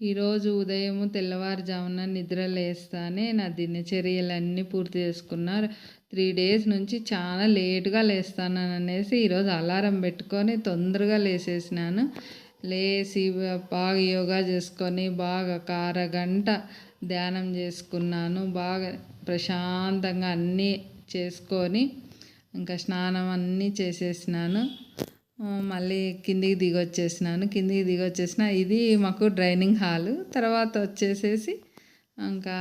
ఈరోజు ఉదయం తెల్లవారుజామున నిద్ర లేస్తానే నా దినచర్యలన్నీ పూర్తి చేసుకున్నారు. త్రీ డేస్ నుంచి చాలా లేటుగా లేస్తాను అనేసి ఈరోజు అలారం పెట్టుకొని తొందరగా లేసేసినాను. లేచి బాగా యోగా చేసుకొని బాగా కార గంట ధ్యానం చేసుకున్నాను. బాగా ప్రశాంతంగా అన్నీ చేసుకొని ఇంకా స్నానం అన్నీ చేసేసినాను. మళ్ళీ కిందికి దిగి వచ్చేసినాను కిందికి దిగి వచ్చేసిన ఇది మాకు డ్రైనింగ్ హాలు. తర్వాత వచ్చేసేసి ఇంకా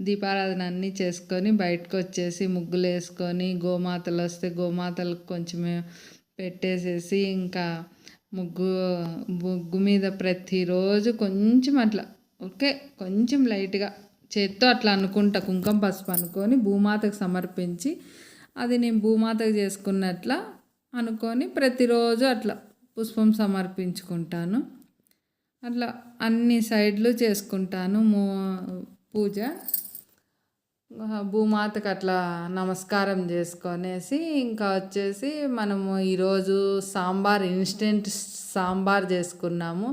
దీపారాధన అన్నీ చేసుకొని బయటకు వచ్చేసి ముగ్గులు వేసుకొని గోమాతలు వస్తే గోమాతలకు కొంచెం పెట్టేసేసి ఇంకా ముగ్గు ముగ్గు మీద ప్రతిరోజు కొంచెం అట్లా ఓకే కొంచెం లైట్గా చేత్తో అట్లా అనుకుంటా కుంకుమ పసుపు అనుకొని భూమాతకు సమర్పించి అది నేను భూమాతకు చేసుకున్నట్ల అనుకొని ప్రతిరోజు అట్లా పుష్పం సమర్పించుకుంటాను. అట్లా అన్ని సైడ్లు చేసుకుంటాను. మూ పూజ. భూమాతకు అట్లా నమస్కారం చేసుకొనేసి ఇంకా వచ్చేసి మనము ఈరోజు సాంబార్ ఇన్స్టెంట్ సాంబార్ చేసుకున్నాము.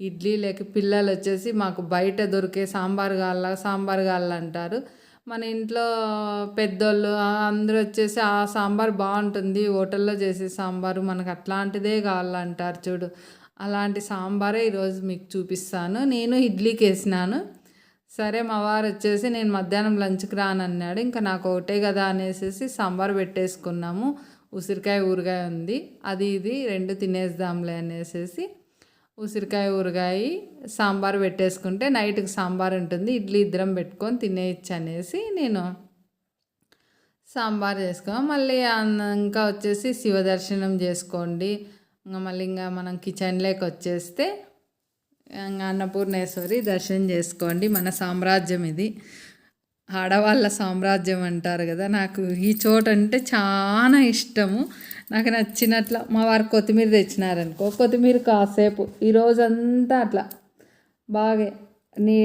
ఇడ్లీ లేక పిల్లలు వచ్చేసి మాకు బయట దొరికే సాంబార్ కావాల సాంబార్ కావాలంటారు మన ఇంట్లో పెద్దోళ్ళు అందరూ వచ్చేసి ఆ సాంబార్ బాగుంటుంది హోటల్లో చేసే సాంబారు మనకు అట్లాంటిదే కావాలంటారు చూడు. అలాంటి సాంబారే ఈరోజు మీకు చూపిస్తాను. నేను ఇడ్లీకి వేసినాను. సరే మా వారు వచ్చేసి నేను మధ్యాహ్నం లంచ్కి రానన్నాడు. ఇంకా నాకు ఒకటే కదా అనేసి సాంబార్ పెట్టేసుకున్నాము. ఉసిరికాయ ఊరగాయ ఉంది. అది ఇది రెండు తినేద్దాంలే అనేసి ఉసిరికాయ ఊరగాయ సాంబార్ పెట్టేసుకుంటే నైట్కి సాంబార్ ఉంటుంది. ఇడ్లీ ఇద్దరం పెట్టుకొని తినేయచ్చు అనేసి నేను సాంబార్ చేసుకో మళ్ళీ ఇంకా వచ్చేసి శివ దర్శనం చేసుకోండి. ఇంకా మళ్ళీ ఇంకా మనం కిచెన్లోకి వచ్చేస్తే ఇంకా అన్నపూర్ణేశ్వరి దర్శనం చేసుకోండి. మన సామ్రాజ్యం ఇది. ఆడవాళ్ళ సామ్రాజ్యం అంటారు కదా నాకు ఈ చోట అంటే చాలా ఇష్టము. నాకు నచ్చినట్ల మా వారు కొత్తిమీర తెచ్చినారనుకో కొత్తిమీర కాసేపు ఈరోజంతా అట్లా బాగా నీ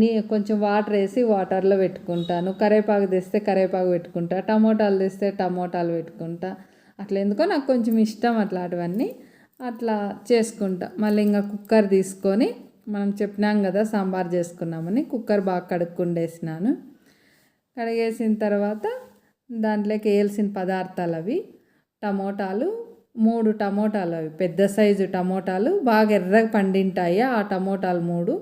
నీ కొంచెం వాటర్ వేసి వాటర్లో పెట్టుకుంటాను. కరేపాకు తెస్తే కరేపాకు పెట్టుకుంటా టమోటాలు తెస్తే టమోటాలు పెట్టుకుంటా అట్లా ఎందుకో నాకు కొంచెం ఇష్టం అట్లాంటివన్నీ అట్లా చేసుకుంటా. మళ్ళీ ఇంకా కుక్కర్ తీసుకొని మనం చెప్పినాం కదా సాంబార్ చేసుకున్నామని కుక్కర్ బాగా కడుక్కుండేసినాను. కడిగేసిన తర్వాత దాంట్లోకి వేయాల్సిన పదార్థాలు అవి టమోటాలు మూడు టమోటాలు అవి పెద్ద సైజు టమోటాలు బాగా ఎర్రగా పండింటాయి ఆ టమోటాలు మూడు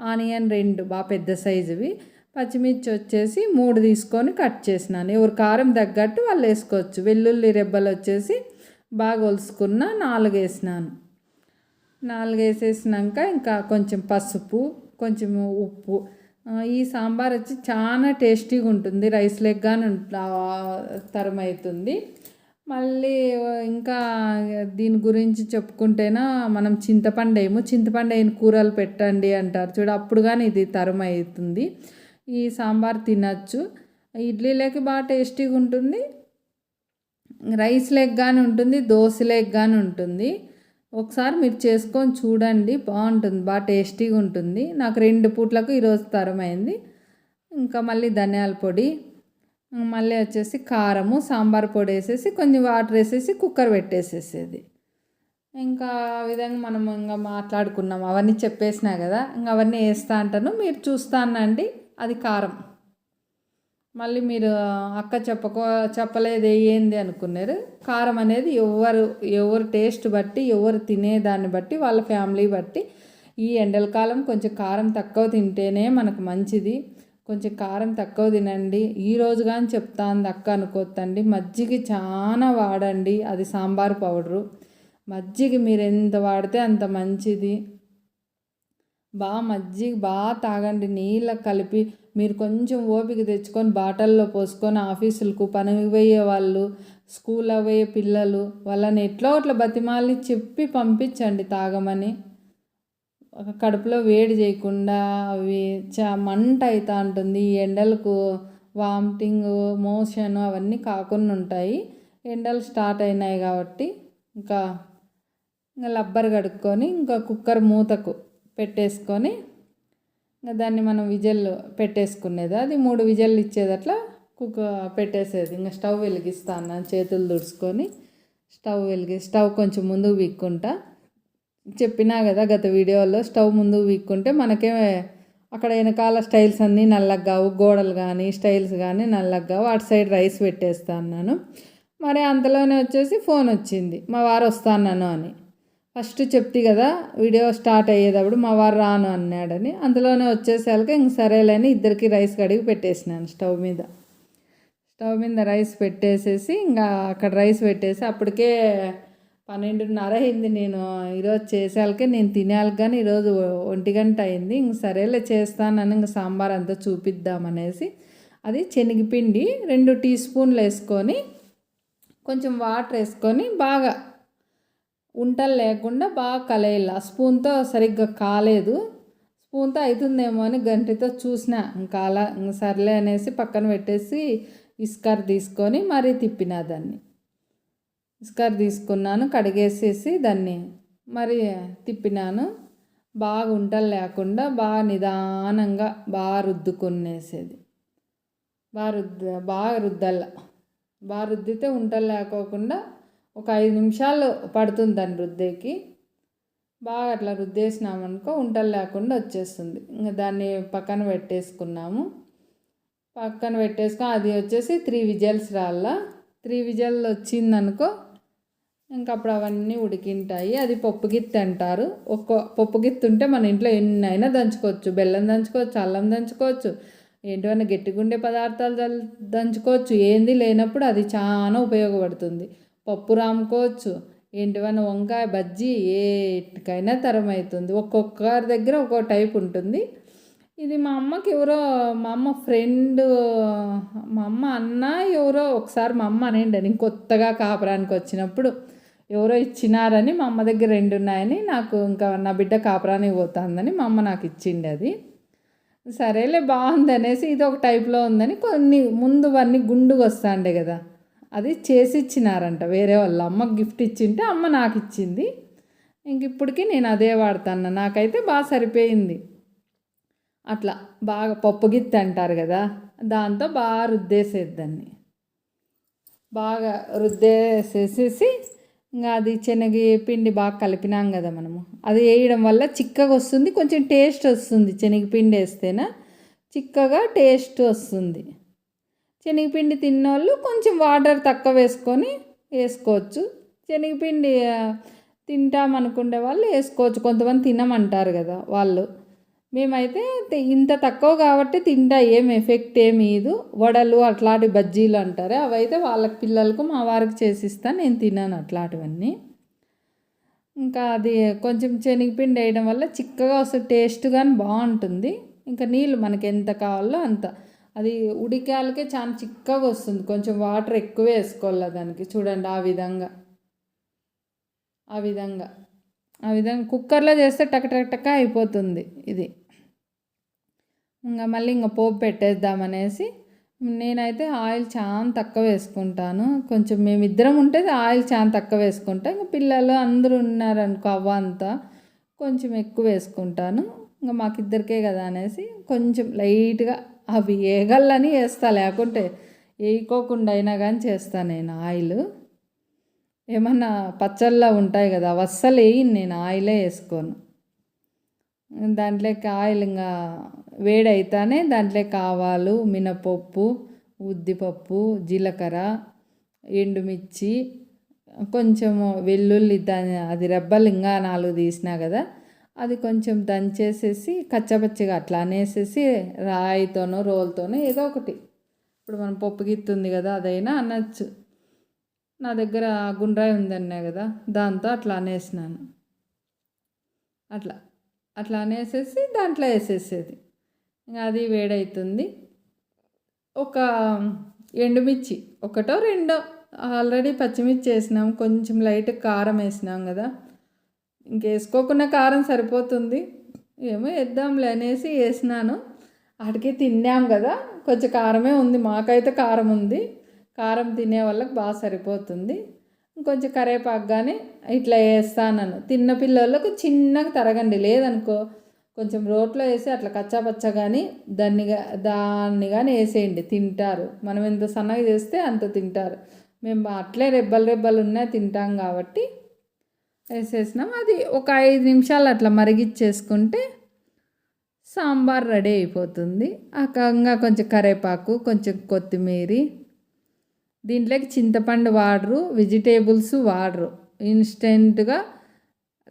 ఆనియన్ రెండు బాగా పెద్ద సైజువి పచ్చిమిర్చి వచ్చేసి మూడు తీసుకొని కట్ చేసినాను. ఎవరు కారం తగ్గట్టు వాళ్ళు వేసుకోవచ్చు. వెల్లుల్లి రెబ్బలు వచ్చేసి బాగా ఒలుసుకున్న నాలుగు వేసినాను. నాలుగు వేసేసినాక ఇంకా కొంచెం పసుపు కొంచెం ఉప్పు ఈ సాంబార్ వచ్చి చాలా టేస్టీగా ఉంటుంది. రైస్ లెగ్ కానీ తరం అవుతుంది మళ్ళీ ఇంకా దీని గురించి చెప్పుకుంటేనా మనం చింతపండు ఏమో చింతపండు అయిన కూరలు పెట్టండి అంటారు. చూడు అప్పుడు కానీ ఇది తరం అవుతుంది ఈ సాంబార్ తినచ్చు. ఇడ్లీలోకి బాగా టేస్టీగా ఉంటుంది. రైస్ లెగ్ కానీ ఉంటుంది దోశ లెగ్ కానీ ఉంటుంది. ఒకసారి మీరు చేసుకొని చూడండి. బాగుంటుంది. బాగా టేస్టీగా ఉంటుంది. నాకు రెండు పూట్లకు ఈరోజు తరమైంది. ఇంకా మళ్ళీ ధనియాల పొడి మళ్ళీ వచ్చేసి కారము సాంబార్ పొడి వేసేసి కొంచెం వాటర్ వేసేసి కుక్కర్ పెట్టేసేసేది. ఇంకా ఆ విధంగా మనం ఇంకా మాట్లాడుకున్నాం. అవన్నీ చెప్పేసినా కదా. ఇంకా అవన్నీ వేస్తా అంటాను. మీరు చూస్తానండి అది కారం. మళ్ళీ మీరు అక్క చెప్పకో చెప్పలేదు ఏంది అనుకున్నారు. కారం అనేది ఎవరు ఎవరు టేస్ట్ బట్టి ఎవరు తినేదాన్ని బట్టి వాళ్ళ ఫ్యామిలీ బట్టి. ఈ ఎండల కాలం కొంచెం కారం తక్కువ తింటేనే మనకు మంచిది. కొంచెం కారం తక్కువ తినండి. ఈరోజు కానీ చెప్తాంది అక్క అనుకోద్దండి. మజ్జిగ చాలా వాడండి. అది సాంబార్ పౌడరు. మజ్జిగ మీరు ఎంత వాడితే అంత మంచిది. బాగా మజ్జిగ బాగా తాగండి. నీళ్ళ కలిపి మీరు కొంచెం ఓపిక తెచ్చుకొని బాటల్లో పోసుకొని ఆఫీసులకు పనికి పోయే వాళ్ళు స్కూల్ పోయే పిల్లలు వాళ్ళని ఎట్లా అట్లా బతిమాలి చెప్పి పంపించండి తాగమని. కడుపులో వేడి చేయకుండా అవి చా మంట అవుతూ ఉంటుంది. ఎండలకు వామిటింగ్ మోషన్ అవన్నీ కాకుండా ఉంటాయి. ఎండలు స్టార్ట్ అయినాయి కాబట్టి ఇంకా ఇంకా లబ్బర్ కడుక్కొని ఇంకా కుక్కర్ మూతకు పెట్టేసుకొని దాన్ని మనం విజల్ పెట్టేసుకునేది. అది మూడు విజల్లు ఇచ్చేది అట్లా కుక్క పెట్టేసేది. ఇంకా స్టవ్ వెలిగిస్తాను చేతులు దుడుచుకొని స్టవ్ వెలిగి స్టవ్ కొంచెం ముందుకు వీక్కుంటా. చెప్పినా కదా గత వీడియోలో స్టవ్ ముందు వీక్కుంటే మనకే అక్కడ వెనకాల స్టైల్స్ అన్నీ నల్లగ్గావు గోడలు కానీ స్టైల్స్ కానీ నల్లగ్గావు. అటు సైడ్ రైస్ పెట్టేస్తా అన్నాను. మరి అంతలోనే వచ్చేసి ఫోన్ వచ్చింది. మా వారు వస్తాను అని. ఫస్ట్ చెప్తే కదా వీడియో స్టార్ట్ అయ్యేటప్పుడు మా వారు రాను అన్నాడని. అందులోనే వచ్చేసరికి ఇంక సరేలేని ఇద్దరికి రైస్ కడిగి పెట్టేసినాను స్టవ్ మీద. స్టవ్ మీద రైస్ పెట్టేసేసి ఇంకా అక్కడ రైస్ పెట్టేసి అప్పటికే పన్నెండున్నర అయింది నేను. ఈరోజు చేసేళ్ళకే నేను తినేయాలి కానీ ఈరోజు ఒంటి గంట అయింది. ఇంక సరేలే చేస్తానని ఇంక సాంబార్ అంతా చూపిద్దామనేసి అది శనగపిండి రెండు టీ స్పూన్లు వేసుకొని కొంచెం వాటర్ వేసుకొని బాగా ఉంటలు లేకుండా బాగా కలయాలి. స్పూన్తో సరిగ్గా కాలేదు. స్పూన్తో అవుతుందేమో అని గంటితో చూసిన. ఇంకా అలా సర్లే అనేసి పక్కన పెట్టేసి ఇస్కర్ తీసుకొని మరీ తిప్పిన దాన్ని. ఇస్కర్ తీసుకున్నాను కడిగేసేసి దాన్ని మరి తిప్పినాను. బాగా ఉంటలు లేకుండా బాగా నిదానంగా బాగా రుద్దుకునేసేది. బాగా రుద్ద బాగా రుద్దల్ల బాగా రుద్దితే ఉంటలు లేకోకుండా ఒక ఐదు నిమిషాలు పడుతుంది దాన్ని రుద్దేకి బాగా అట్లా రుద్దేసినామనుకో ఉంటలు లేకుండా వచ్చేస్తుంది. ఇంకా దాన్ని పక్కన పెట్టేసుకున్నాము. పక్కన పెట్టేసుకొని అది వచ్చేసి త్రీ విజల్స్ రాళ్ళ. త్రీ విజల్ వచ్చిందనుకో ఇంకా అప్పుడు అవన్నీ ఉడికింటాయి. అది పప్పు గిత్తి అంటారు. ఒక్క పప్పు గిత్తి ఉంటే మన ఇంట్లో ఎన్నైనా దంచుకోవచ్చు. బెల్లం దంచుకోవచ్చు అల్లం దంచుకోవచ్చు ఏంటివన్నా గట్టిగుండే పదార్థాలు దంచుకోవచ్చు. ఏంది లేనప్పుడు అది చాలా ఉపయోగపడుతుంది. పప్పు రాముకోవచ్చు. ఏంటివన్నా వంకాయ బజ్జీ ఏటికైనా తరం అవుతుంది ఒక్కొక్కరి దగ్గర ఒక్కో టైప్ ఉంటుంది. ఇది మా అమ్మకి ఎవరో మా అమ్మ ఫ్రెండ్ మా అమ్మ అన్న ఎవరో ఒకసారి మా అమ్మ అనండి. నేను కొత్తగా కాపురానికి వచ్చినప్పుడు ఎవరో ఇచ్చినారని మా అమ్మ దగ్గర రెండు ఉన్నాయని నాకు ఇంకా నా బిడ్డ కాపురానికి పోతుందని మా అమ్మ నాకు ఇచ్చిండి అది. సరేలే బాగుంది అనేసి ఇది ఒక టైప్లో ఉందని కొన్ని ముందు అన్నీ గుండుగా వస్తాండే కదా. అది చేసి ఇచ్చినారంట వేరే వాళ్ళ అమ్మకి గిఫ్ట్ ఇచ్చింటే అమ్మ నాకు ఇచ్చింది. ఇంక ఇప్పటికీ నేను అదే వాడతాను నాకైతే బాగా సరిపోయింది. అట్లా బాగా పప్పు గిత్తి అంటారు కదా దాంతో బాగా రుద్దేసేద్దాన్ని బాగా రుద్దేసేసేసి ఇంకా అది శనగ పిండి బాగా కలిపినాం కదా మనము. అది వేయడం వల్ల చిక్కగా వస్తుంది కొంచెం టేస్ట్ వస్తుంది. శనగపిండి వేస్తేనా చిక్కగా టేస్ట్ వస్తుంది. శనగపిండి తిన్నోళ్ళు కొంచెం వాటర్ తక్కువ వేసుకొని వేసుకోవచ్చు. శనగపిండి తింటామనుకునే వాళ్ళు వేసుకోవచ్చు. కొంతమంది తినమంటారు కదా వాళ్ళు. మేమైతే ఇంత తక్కువ కాబట్టి తింటా ఏం ఎఫెక్ట్ ఏమి ఇది వడలు అట్లాంటి బజ్జీలు అంటారు అవైతే వాళ్ళకి పిల్లలకు మా వారికి చేసిస్తాను నేను తిన్నాను అట్లాంటివన్నీ. ఇంకా అది కొంచెం శనగపిండి వేయడం వల్ల చిక్కగా వస్తుంది టేస్ట్ కానీ బాగుంటుంది. ఇంకా నీళ్ళు మనకి ఎంత కావాలో అంత. అది ఉడికాలకే చాలా చిక్కగా వస్తుంది. కొంచెం వాటర్ ఎక్కువ వేసుకోవాలి దానికి. చూడండి ఆ విధంగా. ఆ విధంగా. ఆ విధంగా కుక్కర్లో చేస్తే టక టక టక అయిపోతుంది ఇది. ఇంకా మళ్ళీ ఇంకా పోపు పెట్టేద్దామనేసి నేనైతే ఆయిల్ చాలా తక్కువ వేసుకుంటాను. కొంచెం మేమిద్దరం ఉంటే ఆయిల్ చాలా తక్కువ వేసుకుంటాం. ఇంకా పిల్లలు అందరూ ఉన్నారనుకో అవ్వ అంతా కొంచెం ఎక్కువ వేసుకుంటాను. ఇంకా మాకిద్దరికే కదా అనేసి కొంచెం లైట్గా అవి ఏగల్లని వేస్తా లేకుంటే వేయకోకుండా అయినా కానీ చేస్తాను నేను ఆయిల్. ఏమన్నా పచ్చళ్ళ ఉంటాయి కదా అవస్సలు వేయింది వేయను నేను ఆయిలే వేసుకోను. దాంట్లోకి ఆయిల్ ఇంకా వేడైతానే దాంట్లోకి ఆవాలు మినపప్పు ఉద్దిపప్పు జీలకర్ర ఎండుమిర్చి కొంచెము వెల్లుల్లి దాని అది రెబ్బలు ఇంకా నాలుగు తీసినా కదా అది కొంచెం దంచేసేసి కచ్చపచ్చిగా అట్లా అనేసేసి రాయితోనో రోల్తోనో ఏదో ఒకటి. ఇప్పుడు మనం పప్పు గిత్తుంది కదా అదైనా అనొచ్చు. నా దగ్గర గుండ్రాయి ఉందన్నా కదా దాంతో అట్లా అనేసినాను. అట్లా అట్లా అనేసేసి దాంట్లో వేసేసేది. ఇంకా అది వేడవుతుంది ఒక ఎండుమిర్చి ఒకటో రెండో ఆల్రెడీ పచ్చిమిర్చి వేసినాం కొంచెం లైట్ కారం వేసినాం కదా. ఇంకేసుకోకుండా కారం సరిపోతుంది. ఏమో వేద్దాంలే అనేసి వేసినాను వాటికి తిన్నాం కదా కొంచెం కారమే ఉంది. మాకైతే కారం ఉంది. కారం తినే వాళ్ళకి బాగా సరిపోతుంది. ఇంకొంచెం కరేపాకు కానీ ఇట్లా వేస్తాను తిన్న పిల్లలకు చిన్నగా తరగండి. లేదనుకో కొంచెం రోట్లో వేసి అట్లా కచ్చాపచ్చ కానీ దాన్ని దాన్ని కానీ వేసేయండి. తింటారు. మనం ఎంత సన్నగా చేస్తే అంత తింటారు. మేము అట్లే రెబ్బలు రెబ్బలు ఉన్నా తింటాం కాబట్టి వేసేసినాం అది ఒక ఐదు నిమిషాలు అట్లా మరిగిచ్చేసుకుంటే సాంబార్ రెడీ అయిపోతుంది. అకంగా కొంచెం కరేపాకు కొంచెం కొత్తిమీర. దీంట్లోకి చింతపండు వాడరు వెజిటేబుల్స్ వాడరు. ఇన్స్టెంట్గా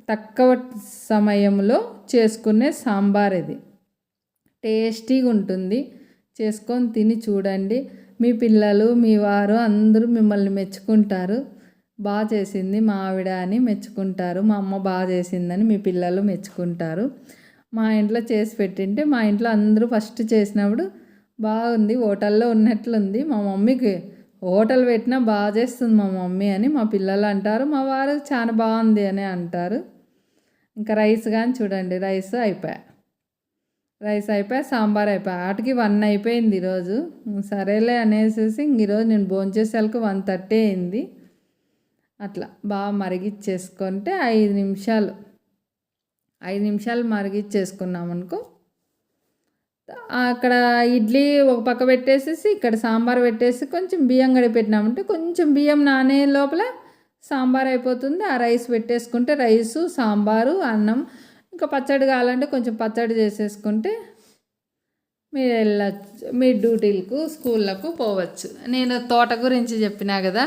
తక్కువ సమయంలో చేసుకునే సాంబార్ ఇది. టేస్టీగా ఉంటుంది. చేసుకొని తిని చూడండి. మీ పిల్లలు మీ వారు అందరూ మిమ్మల్ని మెచ్చుకుంటారు. బాగా చేసింది మా ఆవిడ అని మెచ్చుకుంటారు. మా అమ్మ బాగా చేసిందని మీ పిల్లలు మెచ్చుకుంటారు. మా ఇంట్లో చేసి పెట్టింటే మా ఇంట్లో అందరూ ఫస్ట్ చేసినప్పుడు బాగుంది హోటల్లో ఉన్నట్లుంది. మా మమ్మీకి హోటల్ పెట్టినా బాగా చేస్తుంది మా మమ్మీ అని మా పిల్లలు అంటారు. మా వారు చాలా బాగుంది అని అంటారు. ఇంకా రైస్ కానీ చూడండి రైస్ అయిపోయా. రైస్ అయిపోయా సాంబార్ అయిపోయా. వాటికి వన్ అయిపోయింది ఈరోజు. సరేలే అనేసి ఇంక ఈరోజు నేను భోంచేసేసరికి వన్ థర్టీ అయింది. అట్లా బాగా మరిగిచ్చేసుకుంటే ఐదు నిమిషాలు. ఐదు నిమిషాలు మరిగిచ్చేసుకున్నాం అనుకో అక్కడ ఇడ్లీ ఒక పక్క పెట్టేసేసి ఇక్కడ సాంబార్ పెట్టేసి కొంచెం బియ్యం గడి పెట్టినామంటే కొంచెం బియ్యం నానే లోపల సాంబార్ అయిపోతుంది. ఆ రైస్ పెట్టేసుకుంటే రైసు సాంబారు అన్నం ఇంకా పచ్చడి కావాలంటే కొంచెం పచ్చడి చేసేసుకుంటే మీరు వెళ్ళచ్చు. మీ డ్యూటీలకు స్కూళ్ళకు పోవచ్చు. నేను తోట గురించి చెప్పినా కదా?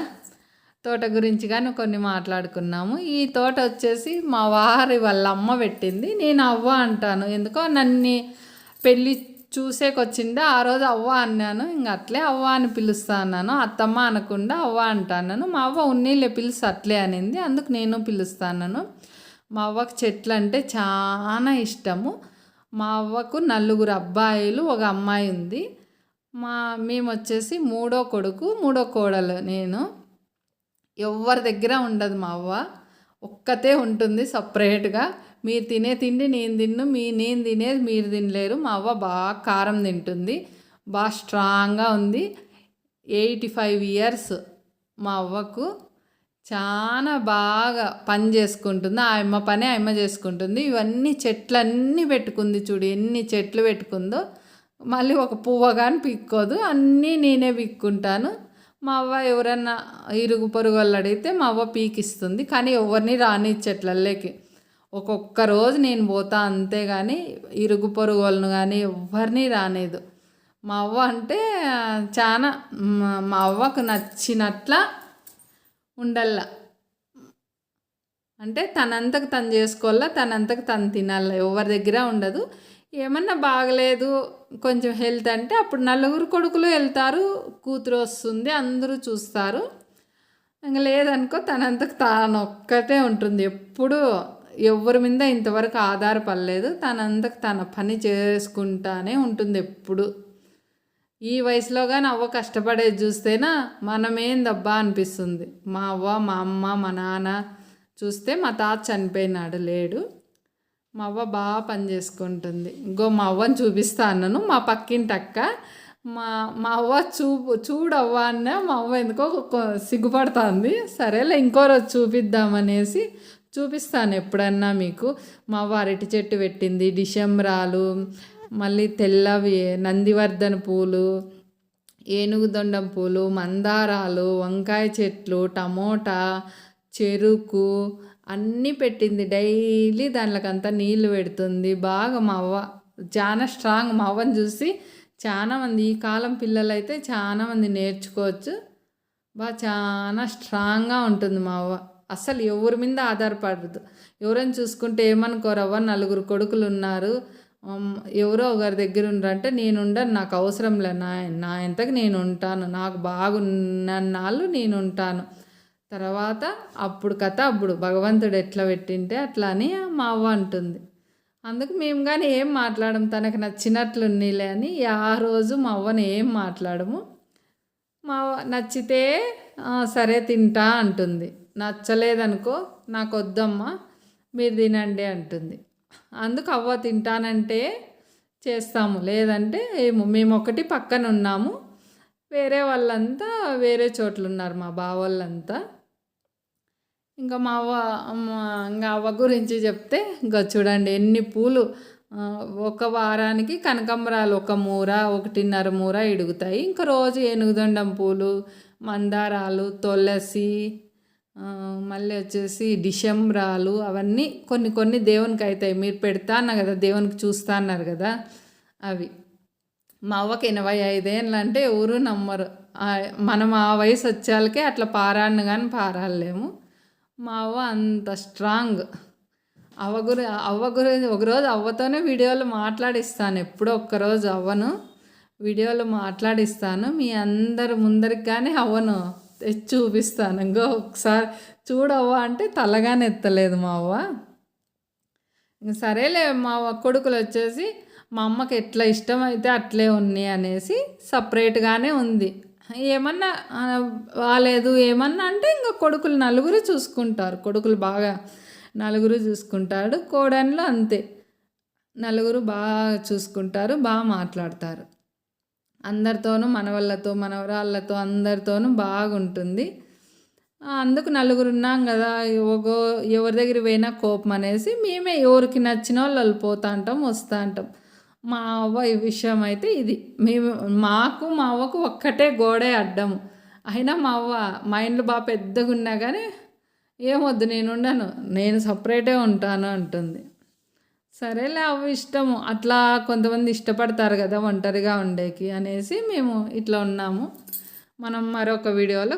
తోట గురించి కానీ కొన్ని మాట్లాడుకున్నాము. ఈ తోట వచ్చేసి మా వారి వాళ్ళ అమ్మ పెట్టింది. నేను అవ్వ అంటాను. ఎందుకో నన్ను పెళ్ళి చూసేకొచ్చిండే ఆ రోజు అవ్వ అన్నాను. ఇంక అట్లే అవ్వ అని పిలుస్తా అన్నాను. అత్తమ్మ అనకుండా అవ్వ అంటాను మా అవ్వ ఉన్నీళ్ళే పిలుసు అట్లే అనింది. అందుకు నేను పిలుస్తాను మా అవ్వకు చెట్లు అంటే చాలా ఇష్టము. మా అవ్వకు నలుగురు అబ్బాయిలు ఒక అమ్మాయి ఉంది. మా మేము వచ్చేసి మూడో కొడుకు మూడో కోడలు నేను. ఎవరి దగ్గర ఉండదు మా అవ్వ. ఒక్కతే ఉంటుంది సపరేట్గా. మీరు తినే తిండి నేను తిన్ను మీ నేను తినేది మీరు తినలేరు. మా అవ్వ బాగా కారం తింటుంది. బాగా స్ట్రాంగ్గా ఉంది. ఎయిటీ ఫైవ్ ఇయర్స్ మా అవ్వకు. చాలా బాగా పని చేసుకుంటుంది. ఆ అమ్మ పని ఆ అమ్మ చేసుకుంటుంది. ఇవన్నీ చెట్లన్నీ పెట్టుకుంది చూడు. ఎన్ని చెట్లు పెట్టుకుందో. మళ్ళీ ఒక పువ్వు కానీ పిక్కోదు. అన్నీ నేనే పిక్కుంటాను. మా అవ్వ ఎవరన్నా ఇరుగు పొరుగు వాళ్ళు అడిగితే మా అవ్వ పీకిస్తుంది కానీ ఎవరిని రానిచ్చట్లల్లేకి. ఒక్కొక్క రోజు నేను పోతా అంతే కానీ ఇరుగు పొరుగు వాళ్ళను కానీ ఎవరిని రానేదు. మా అవ్వ అంటే చాలా మా అవ్వకు నచ్చినట్ల ఉండల్లా. అంటే తనంతకు తను చేసుకోవాలా తనంతకు తను తినాల ఎవరి దగ్గర ఉండదు. ఏమన్నా బాగలేదు కొంచెం హెల్త్ అంటే అప్పుడు నలుగురు కొడుకులు వెళ్తారు కూతురు వస్తుంది అందరూ చూస్తారు. ఇంకా లేదనుకో తనంతకు తాను ఒక్కటే ఉంటుంది. ఎప్పుడు ఎవరి మీద ఇంతవరకు ఆధారపడలేదు. తనంతకు తన పని చేసుకుంటానే ఉంటుంది ఎప్పుడు. ఈ వయసులో కానీ అవ్వ కష్టపడేది చూస్తేనా మనమేందబ్బా అనిపిస్తుంది. మా అవ్వ మా అమ్మ మా నాన్న చూస్తే మా తాత చనిపోయినాడు లేడు. మా అవ్వ బాగా పని చేసుకుంటుంది. ఇంకో మా అవ్వని చూపిస్తా అన్నాను. మా పక్కింటి అక్క మా మా అవ్వ చూపు చూడవ్వ అన్న మా అవ్వ ఎందుకో సిగ్గుపడుతుంది. సరేలే ఇంకో రోజు చూపిద్దామనేసి చూపిస్తాను ఎప్పుడన్నా మీకు. మా అవ్వ అరటి చెట్టు పెట్టింది డిసెంబరాలు మళ్ళీ తెల్లవి నందివర్ధన పూలు ఏనుగుదొండం పూలు మందారాలు వంకాయ చెట్లు టమోటా చెరుకు అన్నీ పెట్టింది. డైలీ దానికంతా నీళ్ళు పెడుతుంది. బాగా మా అవ్వ చాలా స్ట్రాంగ్ మా అవ్వని చూసి చాలామంది ఈ కాలం పిల్లలు అయితే చాలామంది నేర్చుకోవచ్చు. బాగా చాలా స్ట్రాంగ్గా ఉంటుంది మా అవ్వ. అసలు ఎవరి మీద ఆధారపడదు. ఎవరైనా చూసుకుంటే ఏమనుకోరవ్వ నలుగురు కొడుకులు ఉన్నారు. ఎవరో ఒకరి దగ్గర ఉండరంటే నేను ఉండను నాకు అవసరం లే. నా నా ఎంతకు నేను ఉంటాను. నాకు బాగున్న నాళ్ళు నేను ఉంటాను. తర్వాత అప్పుడు కథ అప్పుడు భగవంతుడు ఎట్లా పెట్టింటే అట్లా అని మా అవ్వ అంటుంది. అందుకు మేము కానీ ఏం మాట్లాడము తనకు నచ్చినట్లున్నీలే అని ఆ రోజు మా అవ్వని ఏం మాట్లాడము. మా నచ్చితే సరే తింటా అంటుంది. నచ్చలేదనుకో నాకు వద్దమ్మా మీరు తినండి అంటుంది. అందుకు అవ్వ తింటానంటే చేస్తాము లేదంటే ఏమో మేము ఒకటి పక్కన ఉన్నాము. వేరే వాళ్ళంతా వేరే చోట్ల ఉన్నారు మా వాళ్ళంతా ఇంకా మా అవ్వ ఇంకా అవ్వ గురించి చెప్తే ఇంకా చూడండి ఎన్ని పూలు ఒక వారానికి కనకంబరాలు ఒక మూర ఒకటిన్నర మూర ఇడుగుతాయి. ఇంకా రోజు ఏనుగుదండం పూలు మందారాలు తులసి మళ్ళీ వచ్చేసి డిసెంబరాలు అవన్నీ కొన్ని కొన్ని దేవునికి అవుతాయి. మీరు పెడతా అన్న కదా దేవునికి చూస్తా అన్నారు కదా అవి. మా అవ్వకి ఎనభై ఐదేళ్ళు అంటే ఎవరు నమ్మరు. మనం ఆ వయసు వచ్చేళ్ళకే అట్లా పారాను కానీ పారాలేము మా అవ్వ అంత స్ట్రాంగ్. అవ్వ గురి అవ్వ గురించి ఒకరోజు అవ్వతోనే వీడియోలు మాట్లాడిస్తాను. ఎప్పుడో ఒక్కరోజు అవ్వను. వీడియోలు మాట్లాడిస్తాను. మీ అందరి ముందరికి కానీ అవ్వను. తెచ్చి చూపిస్తాను. ఇంకో ఒకసారి చూడవ్వ అంటే తలగానే ఎత్తలేదు మా అవ్వ. సరేలే మా కొడుకులు వచ్చేసి మా అమ్మకి ఎట్లా ఇష్టమైతే అట్లే ఉన్నాయి అనేసి సపరేట్గానే ఉంది. ఏమన్నా బాగాలేదు బాలేదు ఏమన్నా అంటే ఇంకా కొడుకులు నలుగురు చూసుకుంటారు. కొడుకులు బాగా నలుగురు చూసుకుంటాడు. కోడన్లు అంతే. నలుగురు బాగా చూసుకుంటారు బాగా మాట్లాడతారు. అందరితోనూ మనవళ్ళతో మనవరాళ్ళతో అందరితోనూ బాగుంటుంది. అందుకు నలుగురు ఉన్నాం కదా. ఒక ఎవరి దగ్గర పోయినా కోపం అనేసి మేమే ఎవరికి నచ్చిన వాళ్ళు వెళ్ళిపోతా అంటాం వస్తూ అంటాం. మా అవ్వ ఈ విషయం అయితే ఇది. మేము మాకు మా అవ్వకు ఒక్కటే గోడే అడ్డము. అయినా మా అవ్వ మా ఇంట్లో బాగా పెద్దగా ఉన్నా కానీ ఏమొద్దు నేను ఉండను నేను సపరేటే ఉంటాను అంటుంది. సరేలే అవి ఇష్టము అట్లా కొంతమంది ఇష్టపడతారు కదా ఒంటరిగా ఉండేకి అనేసి మేము ఇట్లా ఉన్నాము. మనం మరొక వీడియోలో